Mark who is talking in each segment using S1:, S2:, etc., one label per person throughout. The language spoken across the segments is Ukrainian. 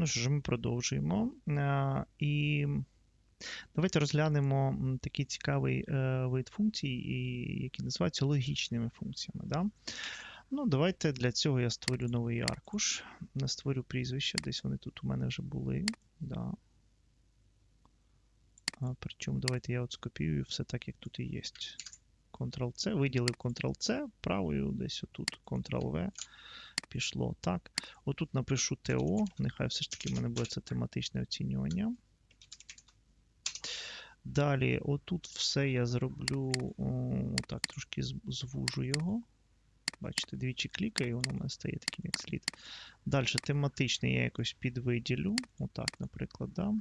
S1: ну що ж, ми продовжуємо. І давайте розглянемо такий цікавий е, вид функцій, і- який називається логічними функціями. Да? Ну, давайте для цього я створю новий аркуш. Не створю прізвища, десь вони тут у мене вже були. Да. Причому давайте я от скопіюю все так, як тут і є. Ctrl-C, виділив Ctrl-C, правою десь отут Ctrl-V. Пішло так. Отут напишу ТО, нехай все ж таки в мене буде це тематичне оцінювання. Далі, отут все я зроблю, о, так, трошки звужу його. Бачите, двічі клікаю, і воно в мене стає таким, як слід. Далі тематичний я якось підвиділю. Отак, наприклад, да.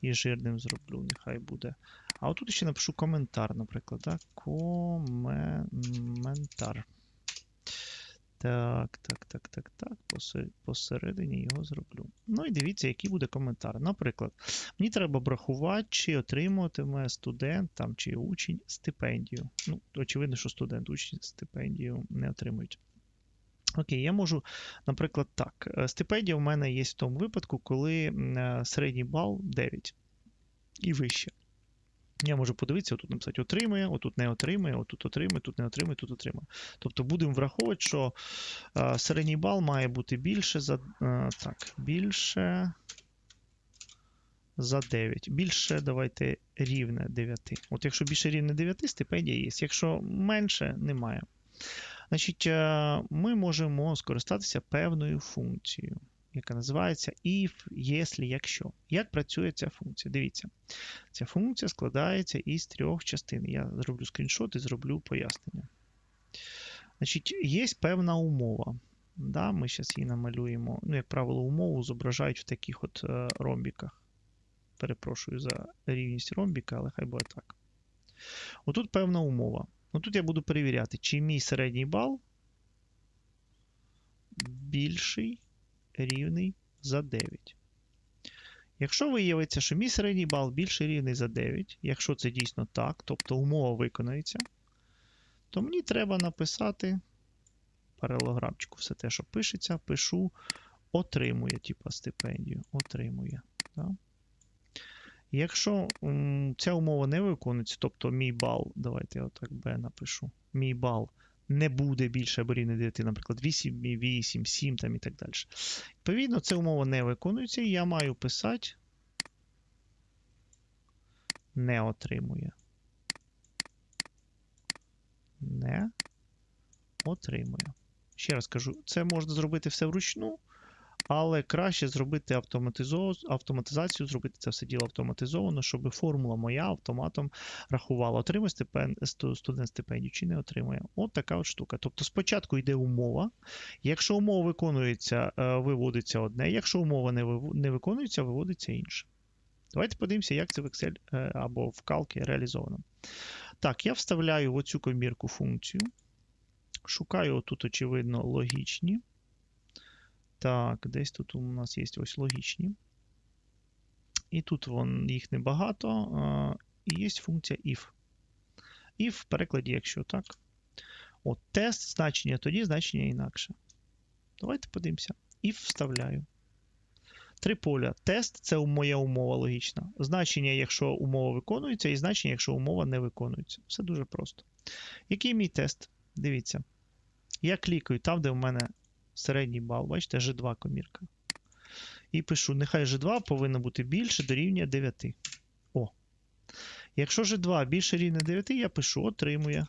S1: І жирним зроблю, нехай буде. А отут ще напишу коментар, наприклад. Да? Коментар. Так, так, так, так, так. Посередині його зроблю. Ну і дивіться, який буде коментар. Наприклад, мені треба обрахувати, чи отримуватиме студент там, чи учень стипендію. Ну, очевидно, що студент, учень стипендію не отримують. Окей, я можу, наприклад, так. е, Стипендія в мене є в тому випадку, коли е, середній бал 9 і вище. Я можу подивитися, отут написати отримує, отут не отримує, отут отримує, тут не отримує, тут отримує. Тобто будемо враховувати, що е, середній бал має бути більше за. е, так, більше за 9. Більше давайте рівне 9. От якщо більше рівне 9, стипендія є. Якщо менше, немає. Значить, е, ми можемо скористатися певною функцією, яка називається if, якщо, якщо. Як працює ця функція? Дивіться, ця функція складається із трьох частин. Я зроблю скріншот і зроблю пояснення. Значить, є певна умова. Да, Ми зараз її намалюємо. Ну, як правило, умову зображають в таких от е, ромбіках. Перепрошую за рівність ромбіка, але хай буде так. Отут певна умова. Ну тут я буду перевіряти, чи мій середній бал більший рівний за 9. Якщо виявиться, що мій середній бал більший рівний за 9, якщо це дійсно так, тобто умова виконується, то мені треба написати паралограмчику все те, що пишеться, пишу отримує, типа стипендію. Отримує. Да? Якщо м, ця умова не виконується, тобто мій бал, давайте я отак B напишу, мій бал не буде більше або рівне 9, наприклад, 8, 8, 7 там і так далі. Відповідно, ця умова не виконується, і я маю писати не отримує. Не отримує. Ще раз кажу, це можна зробити все вручну, але краще зробити автоматизацію, зробити це все діло автоматизовано, щоб формула моя автоматом рахувала, отримує стипен... студент стипендію чи не отримує. От така от штука. Тобто спочатку йде умова. Якщо умова виконується, е, виводиться одне. Якщо умова не, вив... не виконується, виводиться інше. Давайте подивимося, як це в Excel е, або в Calc реалізовано. Так, я вставляю в оцю комірку функцію. Шукаю отут, очевидно, логічні. Так, десь тут у нас є ось логічні. І тут вон, їх небагато. І є функція if. If в перекладі, якщо так. От, тест значення, тоді значення інакше. Давайте подивимося. If вставляю. Три поля. Тест це моя умова логічна. Значення, якщо умова виконується, і значення, якщо умова не виконується. Все дуже просто. Який мій тест? Дивіться. Я клікаю там, де в мене середній бал, бачите, G2 комірка. І пишу: нехай G2 повинно бути більше дорівнює 9. О. Якщо G2 більше рівня 9, я пишу отримує.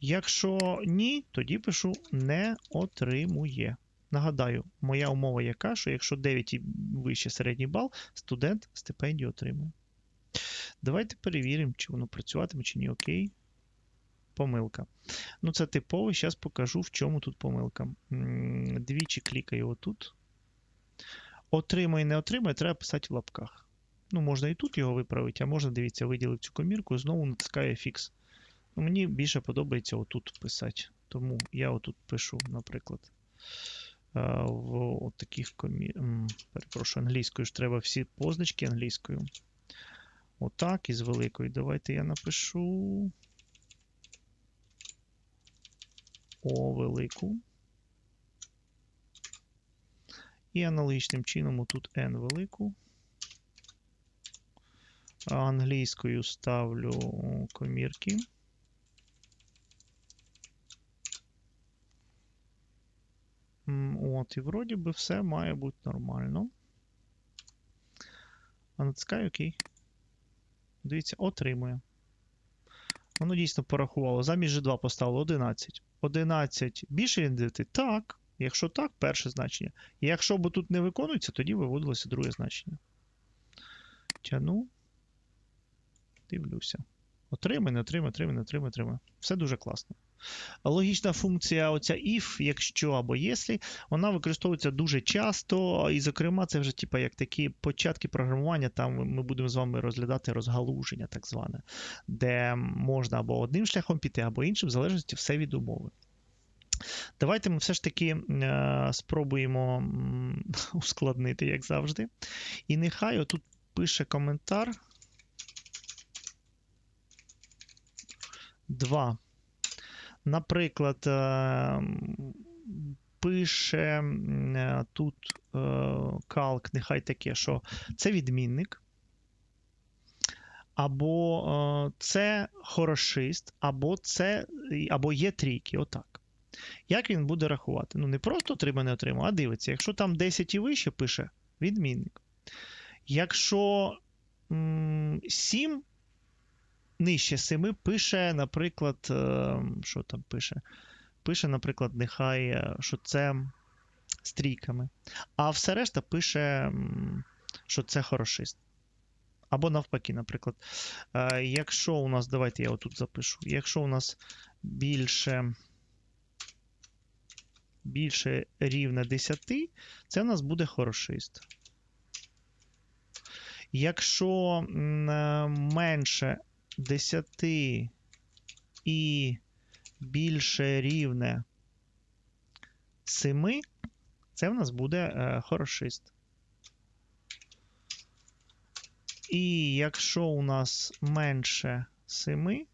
S1: Якщо ні, тоді пишу не отримує. Нагадаю, моя умова яка, що якщо 9 і вище середній бал, студент стипендію отримує. Давайте перевіримо, чи воно працюватиме, чи ні. Окей. Помилка. Ну, це типово. Зараз покажу, в чому тут помилка. Двічі клікаю отут. Отримає, не отримає, треба писати в лапках. Ну, можна і тут його виправити, а можна, дивіться, виділив цю комірку, знову натискаю фікс. Ну, мені більше подобається отут писати. Тому я отут пишу, наприклад, в таких комі... Перепрошую, англійською ж треба всі позначки англійською. Отак, із великою. Давайте я напишу. О велику. І аналогічним чином тут n велику. Англійською ставлю комірки. От, і вроді би все має бути нормально. А натискаю ОК. Дивіться, отримує. Воно дійсно порахувало. Замість G2 поставило 11. 11 більше від 9? Так. Якщо так, перше значення. І якщо б тут не виконується, тоді виводилося друге значення. Тяну. Дивлюся. Отримай, не отримай, отримай, не отримай, отримай. Все дуже класно. Логічна функція, оця if, якщо або якщо, вона використовується дуже часто, і, зокрема, це вже типу, як такі початки програмування, там ми будемо з вами розглядати розгалуження, так зване, де можна або одним шляхом піти, або іншим, в залежності все від умови. Давайте ми все ж таки е, спробуємо ускладнити, як завжди. І нехай отут пише коментар. 2. Наприклад, е, пише е, тут е, калк, нехай таке, що це відмінник, або це хорошист, або це, або є трійки. Отак. Як він буде рахувати? Ну, не просто отримав, не отримав, а дивиться. Якщо там 10 і вище, пише відмінник. Якщо 7 нижче 7 пише, наприклад, що там пише? Пише, наприклад, нехай, що це стрійками. А все решта пише, що це хорошист. Або навпаки, наприклад. Якщо у нас, давайте я отут запишу. Якщо у нас більше більше рівне 10, це у нас буде хорошист. Якщо менше 10 і більше рівне 7, це в нас буде е, хорошист. І якщо у нас менше 7,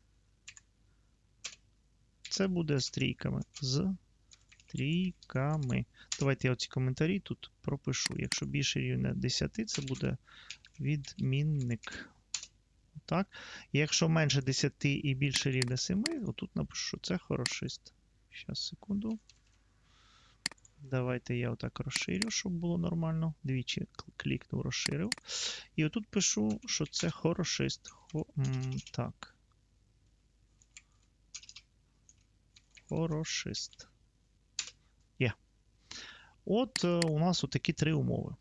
S1: це буде з трійками. З трійками. Давайте я оці коментарі тут пропишу. Якщо більше рівне 10, це буде відмінник. Так? якщо менше 10 і більше рівне 7, отут напишу, що це хорошист. Зараз, секунду. Давайте я отак розширю, щоб було нормально. Двічі клікнув, розширив. І отут пишу, що це хорошист. Хо... Так. Хорошист. Є. От е, у нас отакі три умови.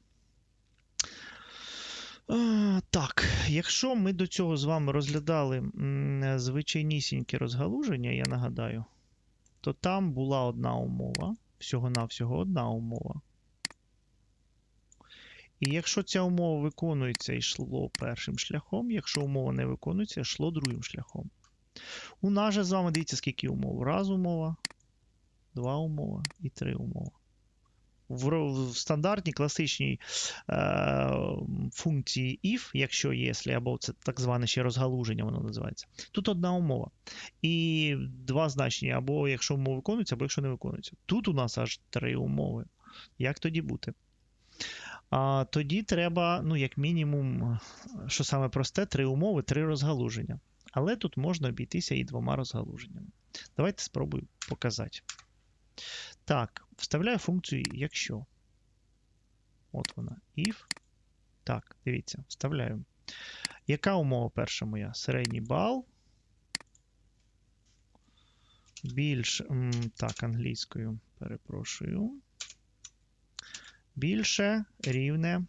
S1: Так, якщо ми до цього з вами розглядали звичайнісіньке розгалуження, я нагадаю, то там була одна умова, всього-навсього одна умова. І якщо ця умова виконується, йшло першим шляхом, якщо умова не виконується, йшло другим шляхом. У нас же з вами дивіться, скільки умов. Раз умова, два умова і три умова в, стандартній класичній е, функції if, якщо єслі, або це так зване ще розгалуження, воно називається. Тут одна умова. І два значення, або якщо умова виконується, або якщо не виконується. Тут у нас аж три умови. Як тоді бути? А Тоді треба, ну, як мінімум, що саме просте, три умови, три розгалуження. Але тут можна обійтися і двома розгалуженнями. Давайте спробую показати. Так, вставляю функцію якщо. От вона. If. Так, дивіться, вставляю. Яка умова перша моя? Середній бал. Більш. Так, англійською перепрошую. Більше рівне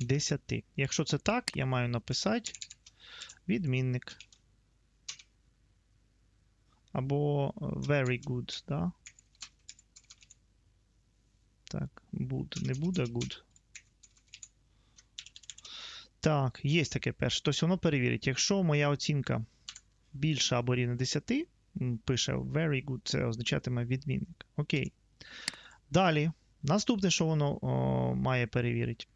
S1: 10. Якщо це так, я маю написати відмінник. Або very good, да? Так, буде, не буде good. Так, є таке перше. Тобто воно перевірить. Якщо моя оцінка більша або рівна 10, пише very good, це означатиме відмінник. Окей. Далі, наступне, що воно о, має перевірити.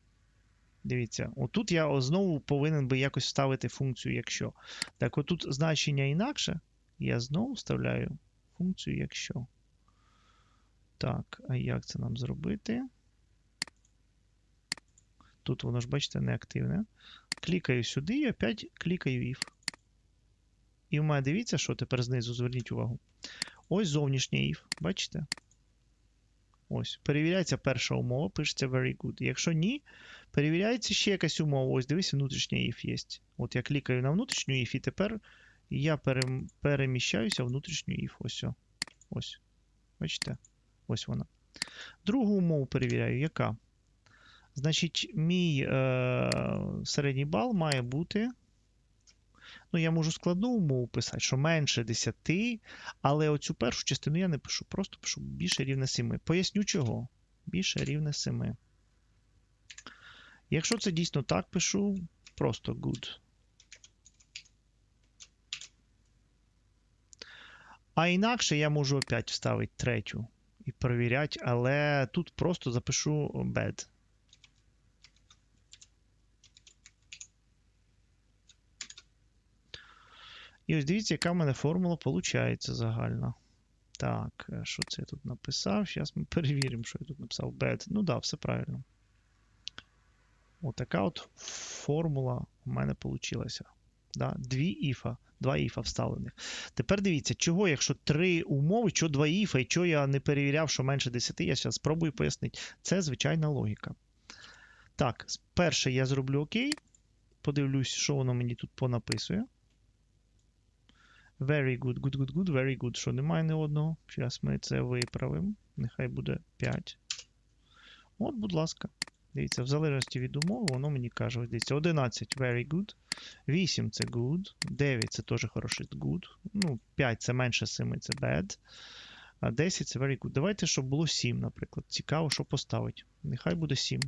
S1: Дивіться, отут я знову повинен би якось вставити функцію, якщо. Так, отут значення інакше. Я знову вставляю функцію якщо. Так, а як це нам зробити? Тут воно ж, бачите, неактивне. Клікаю сюди і опять клікаю if. І в мене дивіться, що тепер знизу, зверніть увагу. Ось зовнішній if, бачите? Ось. Перевіряється перша умова, пишеться very good. Якщо ні, перевіряється ще якась умова. Ось дивіться, внутрішній if є. От я клікаю на внутрішню if, і тепер я переміщаюся внутрішню if. Ось. Ось. Бачите? Ось вона. Другу умову перевіряю, яка? Значить, мій е, середній бал має бути. Ну, я можу складну умову писати, що менше 10, але оцю першу частину я не пишу, просто пишу більше рівне 7. Поясню чого. Більше рівне 7. Якщо це дійсно так пишу, просто good. А інакше я можу опять вставити третю і перевіряти, але тут просто запишу bad. І ось дивіться, яка в мене формула виходить загальна. Так, е, що це я тут написав? Зараз ми перевіримо, що я тут написав. Bad. Ну так, да, все правильно. Отака от формула у мене вийшла. Да? Дві іфа, два іфа вставлених. Тепер дивіться, чого, якщо три умови, що два іфа, і чого я не перевіряв, що менше 10, я зараз спробую пояснити. Це звичайна логіка. Так, перше я зроблю ОК. Подивлюсь, що воно мені тут понаписує. Very good, good, good, good, very good. Що немає ні одного. Зараз ми це виправимо. Нехай буде 5. От, будь ласка. Дивіться, в залежності від умови, воно мені каже: ось дивіться, 11 very good. 8 це good. 9 це теж хороший good. Ну, 5 це менше 7, це bad. А 10 це very good. Давайте, щоб було 7, наприклад. Цікаво, що поставити. Нехай буде 7.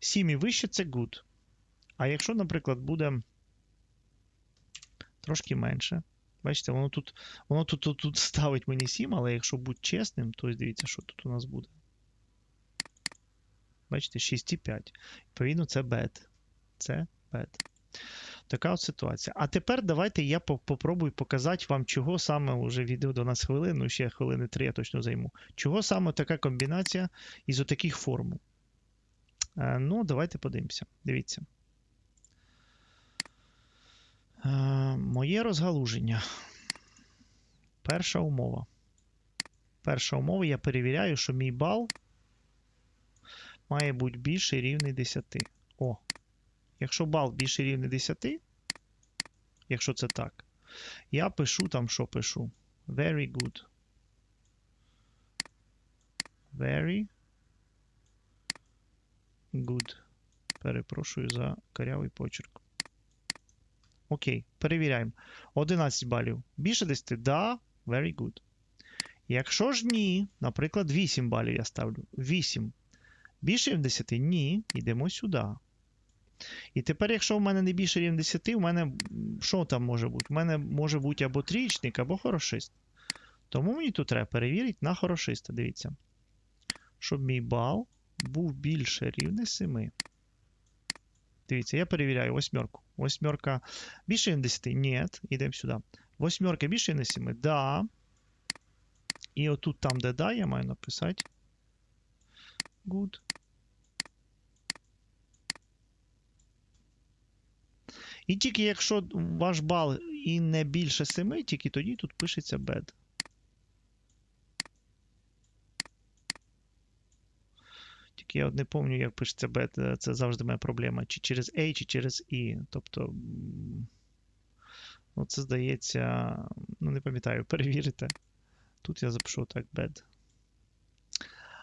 S1: 7 і вище це good. А якщо, наприклад, буде трошки менше. Бачите, воно тут воно тут, тут, тут ставить мені 7, але якщо бути чесним, то дивіться, що тут у нас буде. Бачите, 6,5. Відповідно, це bad. Це bad. Така от ситуація. А тепер давайте я попробую показати вам, чого саме вже відео до хвилин, ну ще хвилини 3 я точно займу. Чого саме така комбінація із отаких формул. Е, ну, давайте подивимося. Дивіться. Е, моє розгалуження. Перша умова. Перша умова, я перевіряю, що мій бал має бути більше рівний 10. О, якщо бал більше рівний 10, якщо це так, я пишу там, що пишу. Very good. Very good. Перепрошую за карявий почерк. Окей, перевіряємо. 11 балів. Більше 10? Да, very good. Якщо ж ні, наприклад, 8 балів я ставлю. 8. Більше 10? Ні. Йдемо сюди. І тепер, якщо в мене не більше рівень 10, у мене що там може бути? У мене може бути або трічник, або хорошист. Тому мені тут треба перевірити на хорошиста. Дивіться. Щоб мій бал був більше рівне 7. Дивіться, я перевіряю восьмерку. Восьмерка більше ніж 10? Ні. Йдемо сюди. Восьмерка більше ніж 7? Да. І отут там, де да, я маю написати. Good. І тільки якщо ваш бал і не більше 7, тільки тоді тут пишеться bad. Тільки я от не пам'ятаю, як пишеться bed, це завжди моя проблема. Чи через A, чи через E. Тобто, ну, це здається, ну, не пам'ятаю, перевірите. Тут я запишу так bed.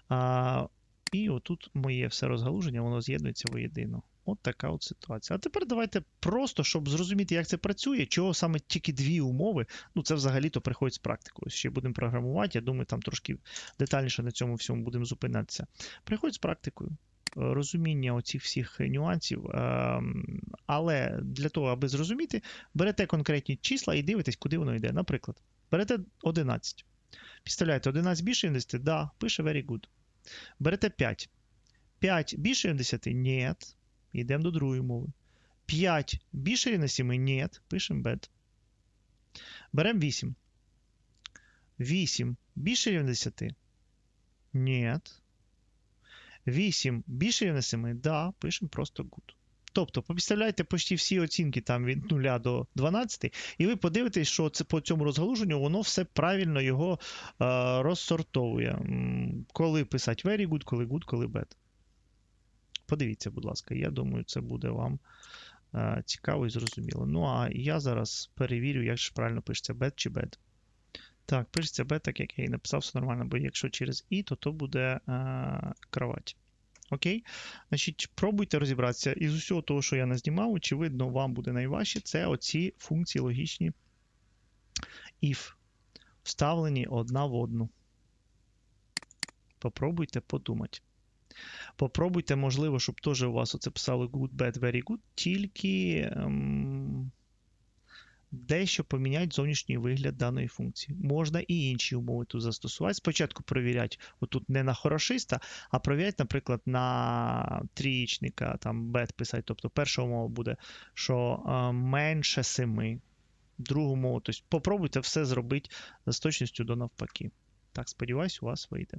S1: А, І отут моє все розгалуження, воно з'єднується воєдино. От така от ситуація. А тепер давайте просто, щоб зрозуміти, як це працює, чого саме тільки дві умови. Ну, це взагалі-то приходить з практикою. Ще будемо програмувати. Я думаю, там трошки детальніше на цьому всьому будемо зупинятися. Приходить з практикою. Е, розуміння оцих всіх нюансів. Ем, але для того, аби зрозуміти, берете конкретні числа і дивитесь, куди воно йде. Наприклад, берете 11. Підставляєте 11 більше 10? Да, пише very good. Берете 5. 5 більше 10? Ні. Йдемо до другої мови. 5 більше рівне 7? Ні. Пишемо bad. Беремо 8. 8 більше рівня 10? Ні. 8 більше рівня 7? Да, пишемо просто good. Тобто, підставляйте почти всі оцінки там від 0 до 12, і ви подивитесь, що це по цьому розгалуженню воно все правильно його е, розсортовує. Коли писати very good, коли good, коли bad. Подивіться, будь ласка, я думаю, це буде вам е, цікаво і зрозуміло. Ну, а я зараз перевірю, як ж правильно пишеться bad чи bad. Так, пишеться bad, так як я і написав, все нормально, бо якщо через і, то то буде е, кровать. Окей? Значить, пробуйте розібратися. Із усього того, що я назнімав, очевидно, вам буде найважче. Це оці функції логічні if, вставлені одна в одну. Попробуйте подумати. Попробуйте, можливо, щоб теж у вас оце писало good, bad, very good, тільки ем, дещо поміняти зовнішній вигляд даної функції. Можна і інші умови тут застосувати. Спочатку перевіряти отут не на хорошиста, а перевіряти, наприклад, на трієчника, там bad писати. Тобто перша умова буде, що е, менше 7. Другу умову, тобто попробуйте все зробити з точністю до навпаки. Так, сподіваюсь, у вас вийде.